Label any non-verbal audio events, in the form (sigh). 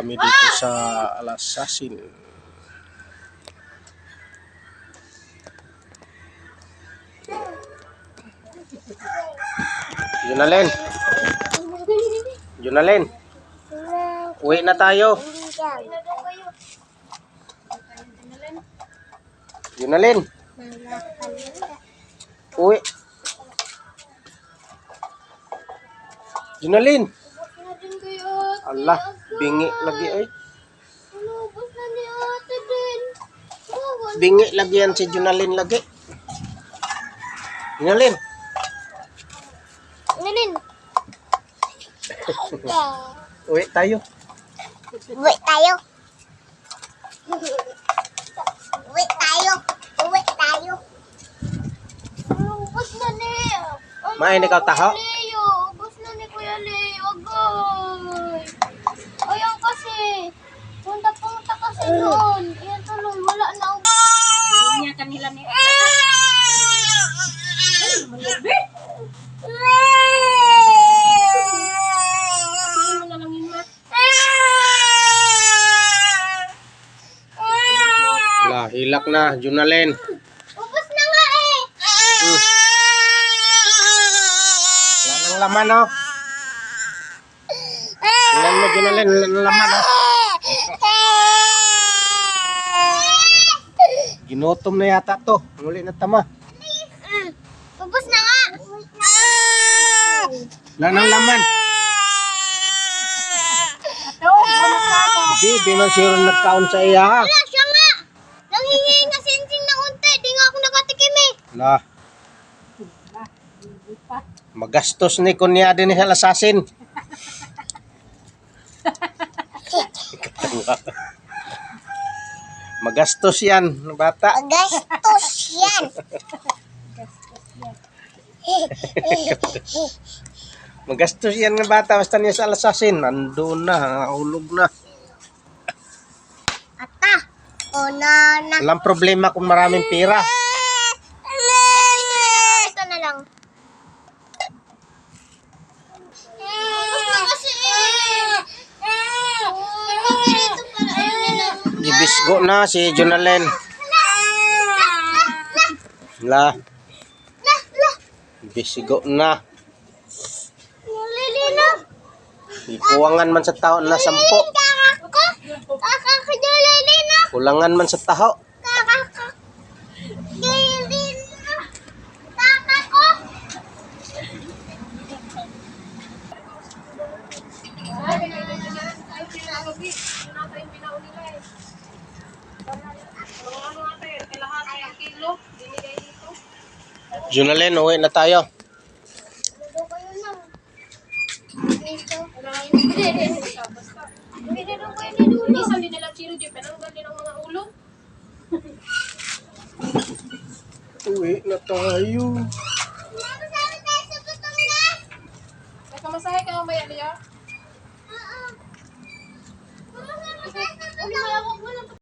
Kami dito sa Alasasin. Junalin, Junalin, uwi na tayo. Junalin, uwi. Junalin, Allah, bingi lagi ay. Bingi lagi yan si Junalin lagi. Junalin, Nilin. (laughs) uwi tayo. Uwi tayo. Uwi tayo. Uwi tayo. Ubus na ni. Main ikaw taho? Doon. Ayan tuloy. Wala na. niya kanila ni Tingin mo na lang yun, ma. La, hilak na, Junalin. Ubus na nga eh. Hmm. Wala nang laman, oh. Tingnan mo, Junalin, wala nang laman, oh. Ginutom na yata to. Muli na tama. Ubus na nga. Wala nang laman. Di, di man sure nagkaon sa iya, ha. Wala siya nga. Nanghingi nga sensing na unti. Di nga ako nakatikim eh. La. Magastos ni kunya din sa lasasin. (laughs) Magastos yan, bata. Gastos yan. Magastos yan (laughs) ng bata basta niya sa lasasin. Nandun na, hulog na. Ata. O na na. Walang problema kung maraming pera. Ito na lang. Ubus na kasi eh. Ito para ayun na. Gibisgo na si Jonalen. La, gibisgo na. Ikuwangan man sa tao na sampo. Kulangan man sa. Dito. Dito kayo na dulo. Isa din nila chiro, di pananggal din ang mga Junalyn, uwi na tayo. Uwi na tayo. Nakamasahe ka mamaya, Lia? Oo. Uwi na ako.